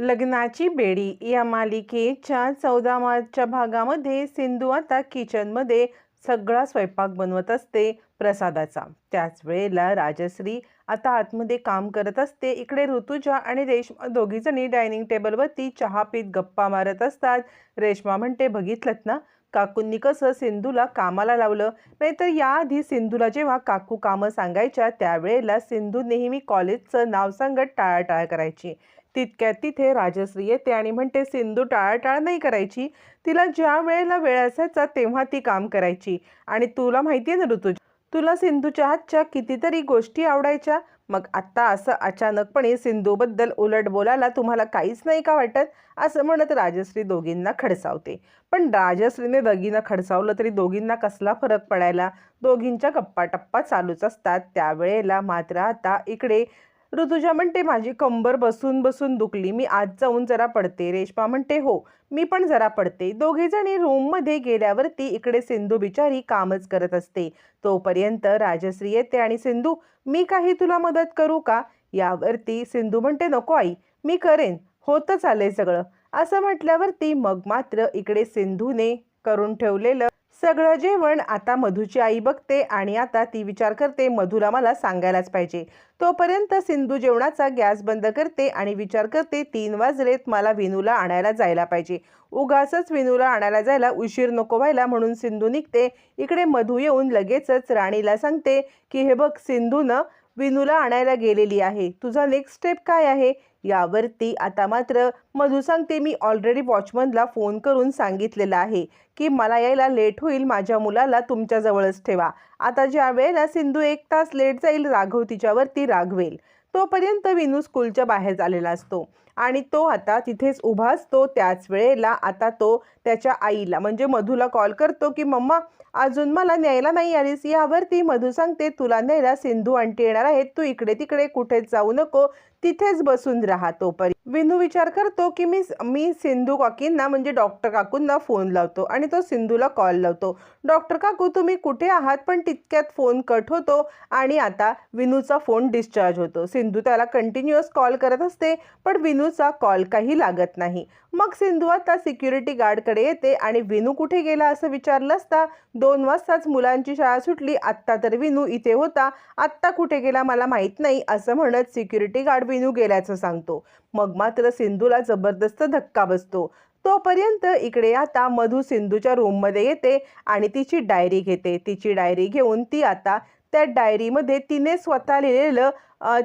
लग्नाची बेडी. या मालिकेच्या चौदा मार्चच्या भागामध्ये सिंधू आता किचनमध्ये सगळा स्वयंपाक बनवत असते प्रसादाचा. त्याच वेळेला राजश्री आता आतमध्ये काम करत असते. इकडे ऋतुजा आणि रेश्मा दोघीजणी डायनिंग टेबलवरती चहा पीत गप्पा मारत असतात. रेश्मा म्हणते बघितलं ना काकूंनी कसं सिंधूला कामाला लावलं? नाहीतर याआधी सिंधूला जेव्हा काकू कामं सांगायच्या त्यावेळेला सिंधू नेहमी कॉलेजचं नाव सांगत टाळाटाळ करायची. तितक्यात तिथे राजश्री येते आणि म्हणते सिंधू टाळाटाळ नाही करायची. तिला ज्या वेळेला वेळ असायचा तेव्हा ती काम करायची. आणि तुला माहिती आहे ना ऋतुजा तुला सिंधूच्या हातच्या कितीतरी गोष्टी आवडायच्या. मग आत्ता असं अचानकपणे सिंधूबद्दल उलट बोलायला तुम्हाला काहीच नाही का वाटत? असं म्हणत राजश्री दोघींना खडसावते. पण राजश्रीने दगीनं खडसावलं तरी दोघींना कसला फरक पडायला? दोघींच्या गप्पा टप्पा चालूच असतात. त्यावेळेला मात्र आता इकडे ऋतुजा म्हणते माझी कंबर बसून बसून दुखली. मी आज जाऊन जरा पडते. रेश्मा म्हणते हो मी पण जरा पडते. दोघेजणी रूममध्ये गेल्यावरती इकडे सिंधू बिचारी कामच करत असते. तोपर्यंत राजश्री येते आणि सिंधू मी काही तुला मदत करू का? यावरती सिंधू म्हणते नको आई मी करेन. होतं चाललंय सगळं. असं म्हटल्यावरती मग मात्र इकडे सिंधूने करून ठेवलेलं सगळं जेवण आता मधूची आई बघते आणि आता ती विचार करते मधूला मला सांगायलाच पाहिजे. तोपर्यंत सिंधू जेवणाचा गॅस बंद करते आणि विचार करते तीन वाजलेत मला विनूला आणायला जायला पाहिजे. उगाचच विनूला आणायला जायला उशीर नको व्हायला म्हणून सिंधू निघते. इकडे मधू येऊन लगेचच राणीला सांगते की हे बघ सिंधूनं विनूला आणायला गेलेली आहे. तुझा नेक्स्ट स्टेप काय आहे? यावरती आता मात्र मधू सांगते मी ऑलरेडी वॉचमनला फोन करून सांगितलेलं आहे की मला यायला लेट होईल माझ्या मुलाला तुमच्याजवळच ठेवा. आता ज्या वेळेला सिंधू एक तास लेट जाईल राघव तिच्यावरती रागवेल. तोपर्यंत विनू स्कूलच्या बाहेर झालेला असतो. आणि तो आता तिथेच उभा असतो. त्याच वेळेला आता तो त्याच्या आईला म्हणजे मधूला कॉल करतो की मम्मा अजून मला न्यायला नाही आलीस. यावरती मधू सांगते तुला न्यायला सिंधू आंटी येणार आहेत. तू इकडे तिकडे कुठेच जाऊ नको. तिथेच बसून राहा तोपर्यंत. विनू विचार करतो की मी मी सिंधू काकींना म्हणजे डॉक्टर काकूंना फोन लावतो आणि तो सिंधूला कॉल लावतो. डॉक्टर काकू तुम्ही कुठे आहात? पण तितक्यात फोन कट होतो आणि आता विनूचा फोन डिस्चार्ज होतो. सिंधू त्याला कंटिन्युअस कॉल करत असते पण विनूचा कॉल काही लागत नाही. मग सिंधू आता सिक्युरिटी गार्डकडे येते आणि विनू कुठे गेला असं विचारलं असता दोन वाजताच मुलांची शाळा सुटली. आत्ता तर विनू इथे होता. आत्ता कुठे गेला मला माहीत नाही असं म्हणत सिक्युरिटी गार्ड विनू गेल्याचं सांगतो. मग मात्र सिंधूला जबरदस्त धक्का बसतो. तोपर्यंत इकडे आता मधू सिंधूच्या रूममध्ये येते आणि तिची डायरी घेते. तिची डायरी घेऊन ती आता त्या डायरीमध्ये तिने स्वतः लिहिलेलं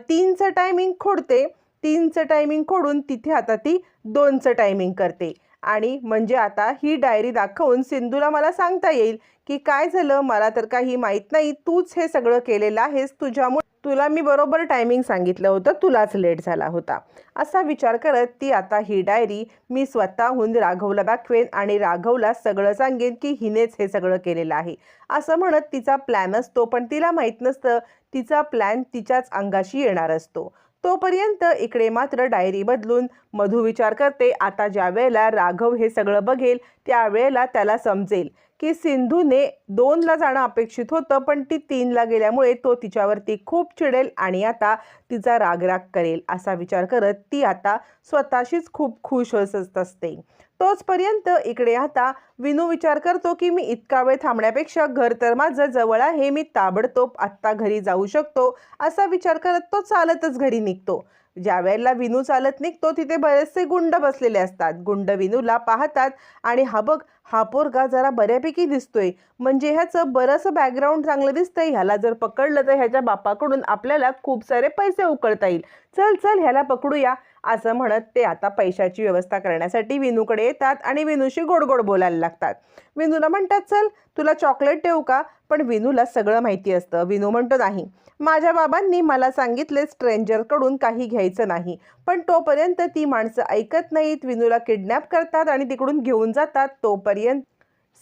तीनचं टायमिंग खोडते. तीनचं टायमिंग खोडून तिथे आता ती दोनचं टायमिंग करते. आणि म्हणजे आता ही डायरी दाखवून सिंधूला मला सांगता येईल की काय झालं? मला तर काही माहीत नाही. तूच हे सगळं केलेलं आहेस. तुझ्यामुळे तुला मी बरोबर टायमिंग सांगितलं होतं तुलाच लेट झाला होता. असा विचार करत ती आता ही डायरी मी स्वतःहून राघवला दाखवेन आणि राघवला सगळं सांगेन की हिनेच हे सगळं केलेलं आहे. असं म्हणत तिचा प्लॅन असतो पण तिला माहीत नसतं तिचा प्लॅन तिच्याच अंगाशी येणार असतो. तोपर्यंत इकडे मात्र डायरी बदलून मधू विचार करते आता ज्या वेळेला राघव हे सगळं बघेल त्यावेळेला त्याला समजेल. की सिंधूने दोनला जाणं अपेक्षित होतं पण ती तीनला गेल्यामुळे तो तिच्यावरती खूप चिडेल आणि आता तिचा रागराग करेल असा विचार करत ती आता स्वतःशीच खूप खुश होत असते. तोचपर्यंत इकडे आता विनू विचार करतो की मी इतका वेळ थांबण्यापेक्षा घर तर माझं जवळ आहे मी ताबडतोब आत्ता घरी जाऊ शकतो असा विचार करत तो चालतच घरी निघतो. ज्या वेळेला विनू चालत निघतो तिथे बरेचसे गुंड बसलेले असतात. गुंड विनूला पाहतात आणि हा बघ हा पोरगा जरा बऱ्यापैकी दिसतोय. म्हणजे ह्याचं बरंचसं बॅकग्राऊंड चांगलं दिसतंय. ह्याला जर पकडलं तर ह्याच्या बापाकडून आपल्याला खूप सारे पैसे उकळता येईल. चल चल ह्याला पकडूया. असं म्हणत ते आता पैशाची व्यवस्था करण्यासाठी विनूकडे येतात आणि विनूशी गोडगोड बोलायला लागतात. विनूला म्हणतात चल तुला चॉकलेट देऊ का? पण विनूला सगळं माहिती असतं. विनू म्हणतो नाही. माझ्या बाबांनी मला सांगितले स्ट्रेंजरकडून काही घ्यायचं नाही. पण तोपर्यंत ती माणसं ऐकत नाहीत. विनूला किडनॅप करतात आणि तिकडून घेऊन जातात. तोपर्यंत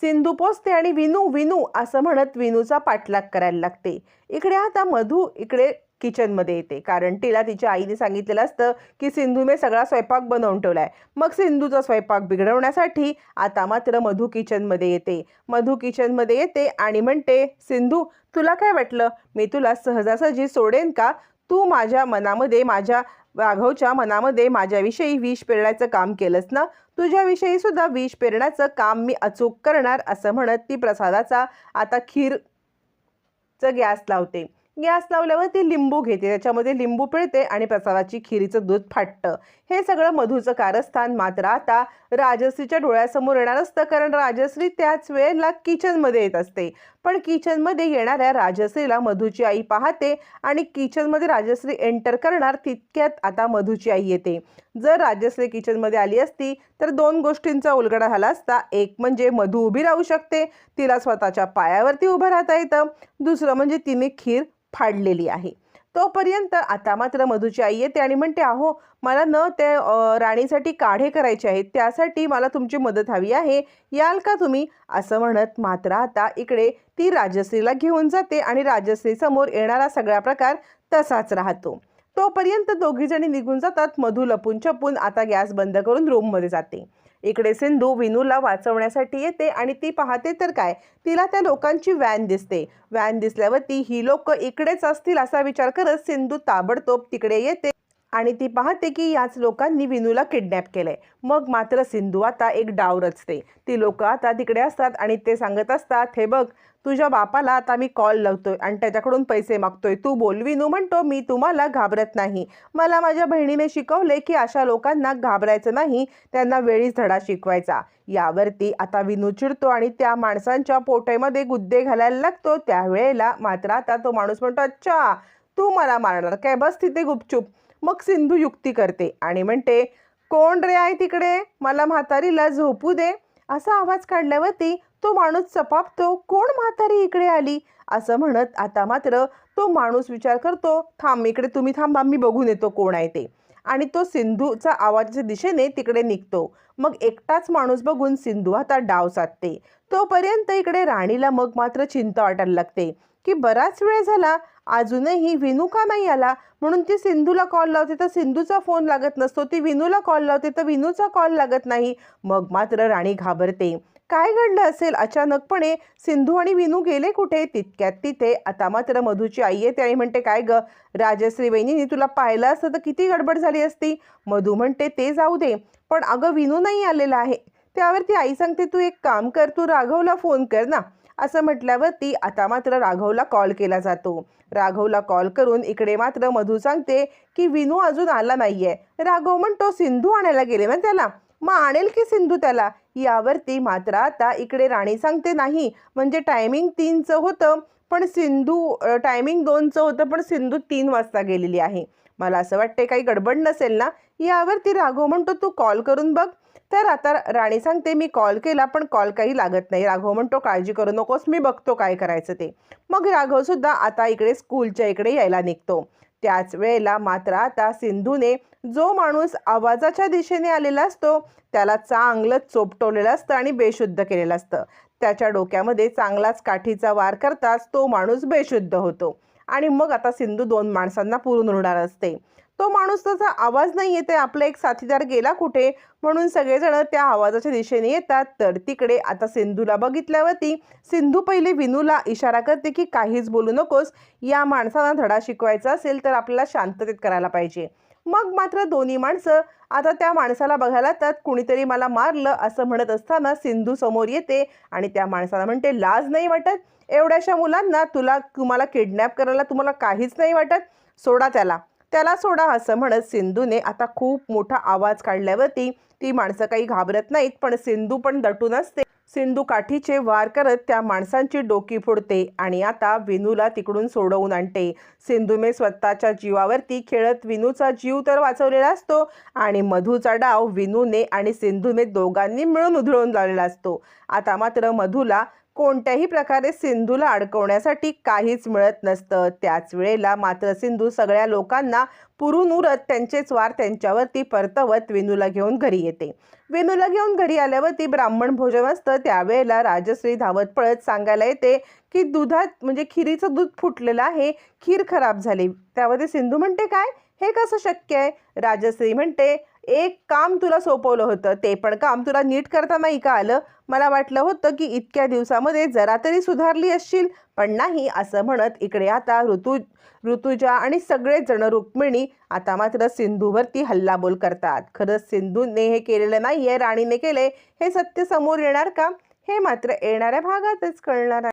सिंधू पोचते आणि विनू विनू असं म्हणत विनूचा पाठलाग करायला लागते. इकडे आता मधू इकडे किचनमध्ये येते. कारण तिला तिच्या आईने सांगितलेलं असतं की सिंधूने सगळा स्वयंपाक बनवून ठेवला आहे मग सिंधूचा स्वयंपाक बिघडवण्यासाठी आता मात्र मधू किचनमध्ये येते. मधू किचनमध्ये येते आणि म्हणते सिंधू तुला काय वाटलं? मी तुला सहजासहजी सोडेन का? तू माझ्या मनामध्ये माझ्या राघवच्या मनामध्ये माझ्याविषयी विष पेरण्याचं काम केलंस ना? तुझ्याविषयी सुद्धा विष पेरण्याचं काम मी अचूक करणार असं म्हणत ती प्रसादाचा आता खीरचं गॅस लावते. गॅस लावल्यावर ती लिंबू घेते त्याच्यामध्ये लिंबू पिळते आणि प्रसादाची खिरीचं दूध फाटतं. हे सगळं मधूचं कारस्थान मात्र आता राजश्रीच्या डोळ्यासमोर येणार असतं कारण राजश्री त्याच वेळेला किचनमध्ये येत असते. पण किचनमध्ये येणाऱ्या राजश्रीला मधूची आई पाहते आणि किचनमध्ये राजश्री एंटर करणार तितक्यात आता मधूची आई येते. जर राजश्री किचनमध्ये आली असती तर दोन गोष्टींचा उलगडा झाला असता. एक म्हणजे मधू उभी राहू शकते तिला स्वतःच्या पायावरती उभं राहता येतं. दुसरं म्हणजे तिने खीर फाडलेली आहे. तोपर्यंत आता मात्र मधूची आई येते आणि म्हणते अहो मला न ते राणीसाठी काढे करायचे आहेत त्यासाठी मला तुमची मदत हवी आहे याल का तुम्ही? असं म्हणत मात्र आता इकडे ती राजश्रीला घेऊन जाते आणि राजश्रीसमोर येणारा सगळा प्रकार तसाच राहतो. तोपर्यंत दोघीजणी निघून जातात मधू लपून छपून आता गॅस बंद करून रूममध्ये जाते. इकडे सिंधू विनूला वाचवण्यासाठी येते आणि ती पाहते तर काय? तिला त्या लोकांची व्हॅन दिसते. व्हॅन दिसल्यावर ती ही लोक इकडेच असतील असा विचार करत सिंधू ताबडतोब तिकडे येते. आणि ती पाहते की याच लोकांनी विनूला किडनॅप केलंय. मग मात्र सिंधू आता एक डाव रचते. ती लोक आता तिकडे असतात आणि ते सांगत असतात हे बघ तुझ्या बापाला आता मी कॉल लावतोय आणि त्याच्याकडून पैसे मागतोय. तू बोल विनू म्हणतो मी तुम्हाला घाबरत नाही. मला माझ्या बहिणीने शिकवले की अशा लोकांना घाबरायचं नाही त्यांना वेळीच धडा शिकवायचा. यावरती आता विनू चिडतो आणि त्या माणसांच्या पोटेमध्ये गुद्दे घालायला लागतो. त्यावेळेला मात्र आता तो माणूस म्हणतो अच्छा तू मला मारणार. काय बस तिथे गुपचूप. मग सिंधू युक्ती करते आणि म्हणते कोण रे आहे तिकडे? मला म्हातारीला झोपू दे. असा आवाज काढल्यावरती तो माणूस चपापतो कोण म्हातारी इकडे आली? असं म्हणत आता मात्र तो माणूस विचार करतो थांब इकडे तुम्ही थांबा मी बघून येतो कोण आहे ते. आणि तो सिंधूचा आवाजाच्या दिशेने तिकडे निघतो. मग एकटाच माणूस बघून सिंधू आता डाव साधते. तोपर्यंत इकडे राणीला मग मात्र चिंता वाटायला लागते. की बराच वेळ झाला अजूनही विनू का नाही आला. म्हणून ती सिंधूला कॉल लावते. तर सिंधूचा फोन लागत नसतो. ती विनूला कॉल लावते. तर विनूचा कॉल लागत नाही. मग मात्र राणी घाबरते. काय घडलं असेल? अचानकपणे सिंधू आणि विनू गेले कुठे? तितक्यात तिथे. आता मात्र मधूची आई येते आणि म्हणते काय ग? राजश्री वहिनी तुला पाहिलं असतं तर किती गडबड झाली असती. मधू म्हणते ते जाऊ दे. पण अगं विनू नाही आलेला आहे. त्यावरती आई सांगते तू एक काम कर. तू राघवला फोन कर ना. असं म्हटल्यावरती आता मात्र राघवला कॉल केला जातो. राघवला कॉल करून इकडे मात्र मधू सांगते की विनू अजून आला नाहीये. राघव म्हणतो सिंधू आणायला गेले ना त्याला? मग आणेल की सिंधू त्याला? यावरती मात्र आता इकडे राणी सांगते नाही म्हणजे टायमिंग तीनचं होतं पण सिंधू टायमिंग दोनचं होतं पण सिंधू तीन वाजता गेलेली आहे. मला असं वाटते काही गडबड नसेल ना? यावरती राघव म्हणतो तू कॉल करून बघ. तर आता राणी सांगते मी कॉल केला पण कॉल काही लागत नाही. राघव म्हणतो काळजी करू नकोस मी बघतो काय करायचं ते. मग राघव सुद्धा आता इकडे स्कूलच्या इकडे यायला निघतो. त्याच वेळेला मात्र आता सिंधूने जो माणूस आवाजाच्या दिशेने आलेला असतो त्याला चांगलं चोपटवलेलं असतं आणि बेशुद्ध केलेलं असतं. त्याच्या डोक्यामध्ये चांगलाच काठीचा वार करताच तो माणूस बेशुद्ध होतो. आणि मग आता सिंधू दोन माणसांना पुरून होणार असते. तो माणूस त्याचा आवाज नाही येते आपला एक साथीदार गेला कुठे? म्हणून सगळेजण त्या आवाजाच्या दिशेने येतात. तर तिकडे आता सिंधूला बघितल्यावरती सिंधू पहिले विनूला इशारा करते की काहीच बोलू नकोस. या माणसाला धडा शिकवायचा असेल तर आपल्याला शांततेत करायला पाहिजे. मग मात्र दोन्ही माणसं आता त्या माणसाला बघायला त्यात कुणीतरी मला मारलं असं म्हणत असताना सिंधू समोर येते आणि त्या माणसाला म्हणते लाज नाही वाटत. एवढ्याशा मुलांना तुला तुम्हाला किडनॅप करायला तुम्हाला काहीच नाही वाटत. सोडा त्याला. त्याला सोडा असं म्हणत सिंधूने आता खूप मोठा आवाज काढल्यावरती ती माणसं काही घाबरत नाहीत पण सिंधू पण दटून असते. सिंधू काठीचे वार करत त्या माणसांची डोकी फोडते आणि आता विनूला तिकडून सोडवून आणते. सिंधूने स्वतःच्या जीवावरती खेळत विनूचा जीव तर वाचवलेला असतो आणि मधूचा डाव विनूने आणि सिंधूने दोघांनी मिळून उधळून लावलेला असतो. आता मात्र मधूला कोणत्याही प्रकारे सिंधूला अडकवण्यासाठी काहीच मिळत नसतं. त्याच वेळेला मात्र सिंधू सगळ्या लोकांना पुरून उरत त्यांचेच वार त्यांच्यावरती परतवत वेणूला घेऊन घरी येते. वेणूला घेऊन घरी आल्यावरती ब्राह्मण भोजन असतं. त्यावेळेला राजश्री धावत पळत सांगायला येते की दुधात म्हणजे खिरीचं दूध फुटलेलं आहे. खीर खराब झाली. त्यावरती सिंधू म्हणते काय? हे कसं शक्य आहे? राजश्री म्हणते एक काम तुला सोपवलं होतं ते पण काम तुला नीट करता नाही का आलं. मला वाटलं होतं की इतक्या दिवसामध्ये जरा तरी सुधारली असशील पण नाही असं म्हणत इकडे आता ऋतू ऋतुजा आणि सगळेच जण रुक्मिणी आता मात्र सिंधूवरती हल्लाबोल करतात. खरंच सिंधूने हे केलेलं नाही आहे राणीने केले हे सत्य समोर येणार का? हे मात्र येणाऱ्या भागातच कळणार आहे.